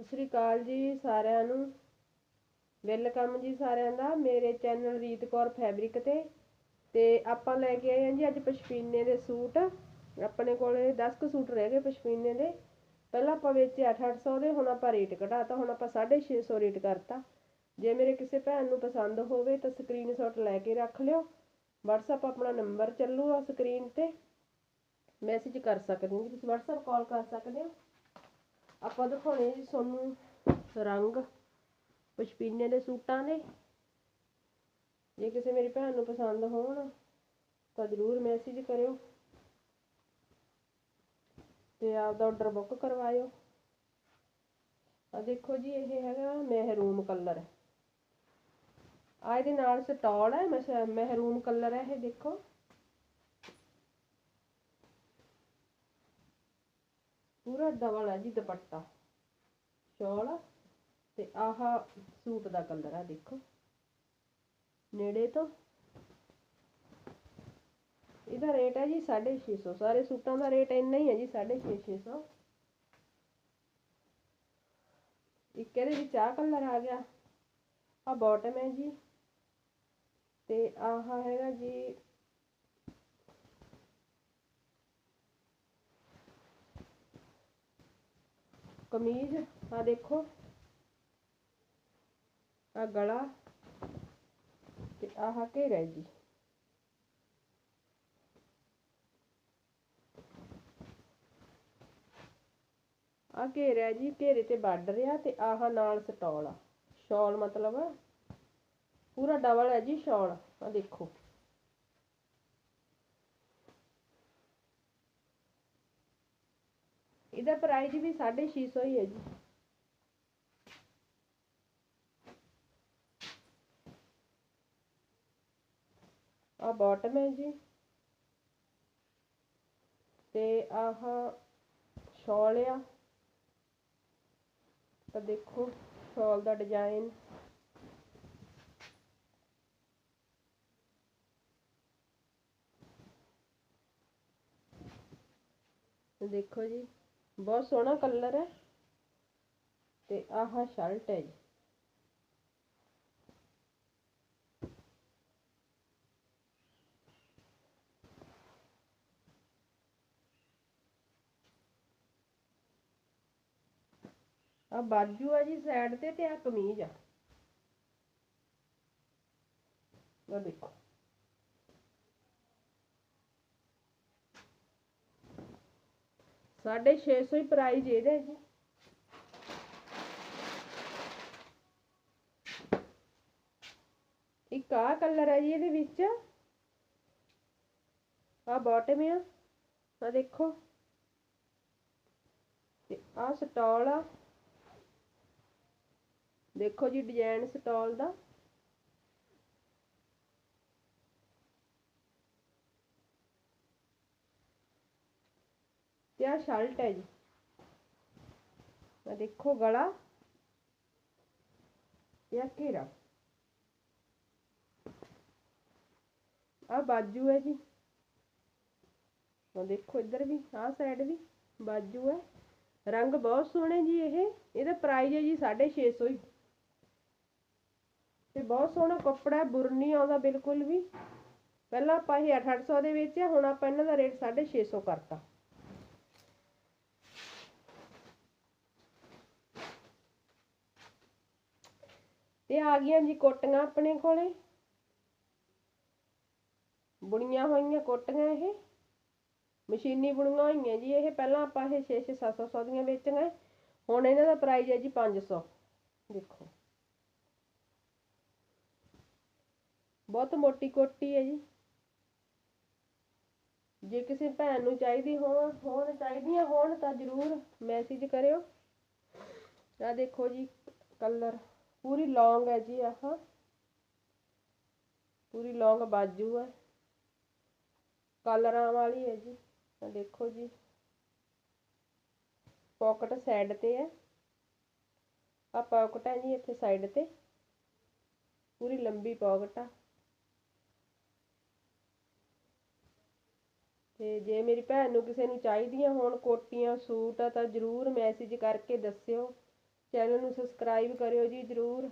ਸਤਿ ਸ੍ਰੀ ਅਕਾਲ ਜੀ ਸਾਰਿਆਂ ਨੂੰ। ਵੈਲਕਮ ਜੀ ਸਾਰਿਆਂ ਦਾ ਮੇਰੇ ਚੈਨਲ ਰੀਤ ਕੌਰ ਫੈਬਰਿਕ ਤੇ। ਤੇ ਆਪਾਂ ਲੈ ਕੇ ਆਏ ਹਾਂ ਜੀ ਅੱਜ ਪਸ਼ਮੀਨੇ ਦੇ ਸੂਟ। ਆਪਣੇ ਕੋਲੇ 10 ਕੁ ਸੂਟ ਰਹਿ ਗਏ ਪਸ਼ਮੀਨੇ ਦੇ। ਪਹਿਲਾਂ ਆਪਾਂ ਵੇਚੇ 8-800 ਦੇ, ਹੁਣ ਆਪਾਂ ਰੇਟ ਘਟਾਤਾ, ਹੁਣ ਆਪਾਂ 650 ਰੇਟ ਕਰਤਾ। ਜੇ ਮੇਰੇ ਕਿਸੇ ਭੈਣ ਨੂੰ ਪਸੰਦ ਹੋਵੇ ਤਾਂ ਸਕਰੀਨਸ਼ਾਟ ਲੈ ਕੇ ਰੱਖ ਲਿਓ। WhatsApp ਆਪਣਾ ਨੰਬਰ ਚੱਲੂਗਾ ਸਕਰੀਨ ਤੇ। ਮੈਸੇਜ ਕਰ ਸਕਦੇ ਹੋ ਤੁਸੀਂ WhatsApp ਕਾਲ ਕਰ ਸਕਦੇ ਹੋ। ਆਪਾਂ ਦਿਖਾਉਣੇ ਜੀ ਤੁਹਾਨੂੰ ਰੰਗ, ਪਸ਼ਮੀਨੇ ਦੇ ਸੂਟਾਂ ਦੇ। ਜੇ ਕਿਸੇ ਮੇਰੀ ਭੈਣ ਨੂੰ ਪਸੰਦ ਹੋਣ, ਤਾਂ ਜ਼ਰੂਰ ਮੈਸੇਜ ਕਰਿਓ ਤੇ ਆਪਦਾ ਆਰਡਰ ਬੁੱਕ ਕਰਵਾਇਓ। ਆ ਦੇਖੋ ਜੀ, ਇਹ ਹੈਗਾ ਮਹਿਰੂਮ ਕਲਰ ਆ ਇਹਦੇ ਨਾਲ ਸਟਾਲ ਹੈ, ਮਹਿਰੂਮ ਕਲਰ ਹੈ, ਇਹ ਦੇਖੋ। ਪੂਰਾ ਡਬਲ ਹੈ ਜੀ ਦੁਪੱਟਾ। ਸ਼ਾਲ ਤੇ ਆਹ ਸੂਟ ਦਾ ਕਲਰ ਆ ਦੇਖੋ। ਨੇੜੇ ਤੋਂ। ਇਹਦਾ ਰੇਟ ਹੈ ਜੀ 650 ਸਾਰੇ ਸੂਟਾਂ ਦਾ ਰੇਟ ਇੰਨਾ ਹੀ ਹੈ ਜੀ 650 ਇੱਕ ਇਹਦੇ ਵਿੱਚ ਆਹ ਕਲਰ ਆ ਗਿਆ। ਆ ਬਾਟਮ ਹੈ ਜੀ। ਤੇ ਆਹ ਹੈਗਾ ਜੀ ਕਮੀਜ਼ ਆ ਦੇਖੋ। ਆ ਗਲਾ ਤੇ ਆਹ ਘੇਰਾ ਜੀ। ਆ ਘੇਰਾ ਜੀ, ਘੇਰੇ ਤੇ ਬਾਰਡਰ ਆ ਤੇ ਆਹ ਨਾਲ ਸਟੋਲ ਆ। ਸ਼ਾਲ ਮਤਲਬ ਪੂਰਾ ਡਬਲ ਹੈ ਜੀ ਸ਼ਾਲ ਆ ਦੇਖੋ। ਇਹਦਾ ਪ੍ਰਾਈਸ ਵੀ 650 ਹੀ ਹੈ ਜੀ। ਆ ਬਾਟਮ ਹੈ ਜੀ। ਤੇ ਆਹ ਸ਼ਾਲ ਆ। ਤਾਂ ਦੇਖੋ ਸ਼ਾਲ ਦਾ ਡਿਜ਼ਾਈਨ ਦੇਖੋ ਜੀ। ਬਹੁਤ ਸੋਹਣਾ ਕਲਰ ਹੈ ਤੇ ਆਹ ਸ਼ਰਟ ਹੈ ਜੀ। ਆ ਬਾਜੂ ਆ ਜੀ ਸਾਈਡ ਤੇ ਤੇ ਆ ਕਮੀਜ਼ ਆ। ਆ ਦੇਖੋ। ਸਾਢੇ 600 ਹੀ ਪ੍ਰਾਈਜ਼ ਇਹਦਾ ਜੀ ਇੱਕ ਆ ਕਲਰ ਹੈ ਜੀ ਇਹਦੇ ਵਿੱਚ। ਆ ਬਾਟਮ ਆ ਆ ਦੇਖੋ। ਤੇ ਆ ਸਟਾਲ ਆ। ਦੇਖੋ ਜੀ ਡਿਜ਼ਾਈਨ ਸਟਾਲ ਦਾ। ਤੇ ਆ ਸ਼ਰਟ ਹੈ ਜੀ? ਆ ਦੇਖੋ ਗਲਾ। ਇਹ ਘੇਰਾ। ਆ ਬਾਜੂ ਹੈ ਜੀ। ਆ ਦੇਖੋ ਇੱਧਰ ਵੀ ਆ ਸਾਈਡ ਵੀ, ਬਾਜੂ ਹੈ। ਰੰਗ ਬਹੁਤ ਸੋਹਣੇ ਜੀ ਇਹ। ਇਹਦਾ ਪ੍ਰਾਈਸ ਹੈ ਜੀ 650 ਹੀ। ਤੇ ਬਹੁਤ ਸੋਹਣਾ ਕੱਪੜਾ ਬੁਰ ਨਹੀਂ ਆਉਂਦਾ ਬਿਲਕੁਲ ਵੀ। ਪਹਿਲਾਂ ਆਪਾਂ ਇਹ 800 ਦੇ ਵੇਚਿਆ, ਹੁਣ ਆਪਾਂ ਇਹਨਾਂ ਦਾ ਰੇਟ 650 ਕਰਤਾ। ਤੇ ਆ ਗਈਆਂ ਜੀ ਕੋਟੀਆਂ ਆਪਣੇ ਕੋਲੇ। ਬੁਣੀਆਂ ਹੋਈਆਂ ਕੋਟੀਆਂ ਇਹ। ਮਸ਼ੀਨੀ ਬੁਣੀਆਂ ਹੋਈਆਂ ਜੀ ਇਹ। ਪਹਿਲਾਂ ਆਪਾਂ ਇਹ 6-6 700 ਦੀਆਂ ਵੇਚੀਆਂ। ਹੁਣ ਇਹਨਾਂ ਦਾ ਪ੍ਰਾਈਸ ਹੈ ਜੀ 500 ਦੇਖੋ। ਬਹੁਤ ਮੋਟੀ ਕੋਟੀ ਹੈ ਜੀ। ਜੇ ਕਿਸੇ ਭੈਣ ਨੂੰ ਚਾਹੀਦੀ ਹੋਣ ਹੋਣ ਚਾਹੀਦੀਆਂ ਹੋਣ ਤਾਂ ਜ਼ਰੂਰ ਮੈਸੇਜ ਕਰਿਓ। ਆ ਦੇਖੋ ਜੀ ਕਲਰ ਪੂਰੀ ਲੌਂਗ ਹੈ ਜੀ ਆਹ। ਪੂਰੀ ਲੌਂਗ ਬਾਜੂ ਹੈ। ਕਲਰਾਂ ਵਾਲੀ ਹੈ ਜੀ। ਆ ਦੇਖੋ ਜੀ। ਪਾਕਟ ਸਾਈਡ ਤੇ ਹੈ। ਆ ਪਾਕਟ ਹੈ ਜੀ ਇੱਥੇ ਸਾਈਡ ਤੇ। ਪੂਰੀ ਲੰਬੀ ਪਾਕਟ ਆ। ਤੇ ਜੇ ਮੇਰੀ ਭੈਣ ਨੂੰ ਕਿਸੇ ਨੂੰ ਚਾਹੀਦੀਆਂ ਹੋਣ ਕੋਟੀਆਂ, ਸੂਟ, ਤਾਂ ਜ਼ਰੂਰ ਮੈਸੇਜ ਕਰਕੇ ਦੱਸਿਓ। ਚੈਨਲ ਨੂੰ ਸਬਸਕ੍ਰਾਈਬ ਕਰਿਓ ਜੀ ਜਰੂਰ।